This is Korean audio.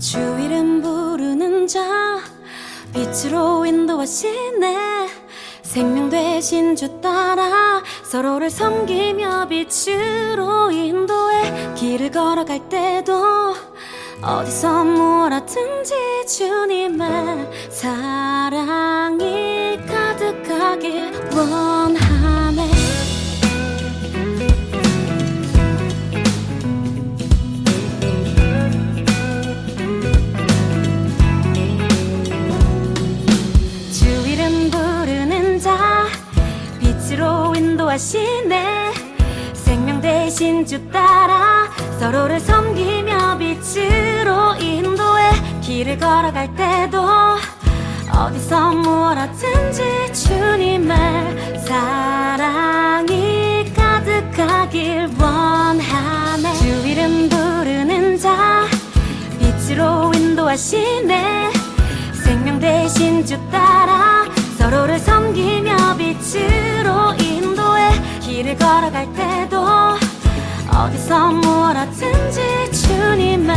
주 이름 부르는 자 빛으로 인도하시네 생명 되신 주 따라 서로를 섬기며 빛으로 인도해 길을 걸어갈 때도 어디서 하든지 주님의 사랑이 가득하길 원 인도하시네 생명 대신 주 따라 서로를 섬기며 빛으로 인도해 길을 걸어갈 때도 어디서 무엇 하든지 주님의 사랑이 가득하길 원하네. 주 이름 부르는 자 빛으로 인도하시네 생명 대신 주 따라 서로를 섬기며 길을 걸어갈 때도 어디서 무엇 하든지 주님의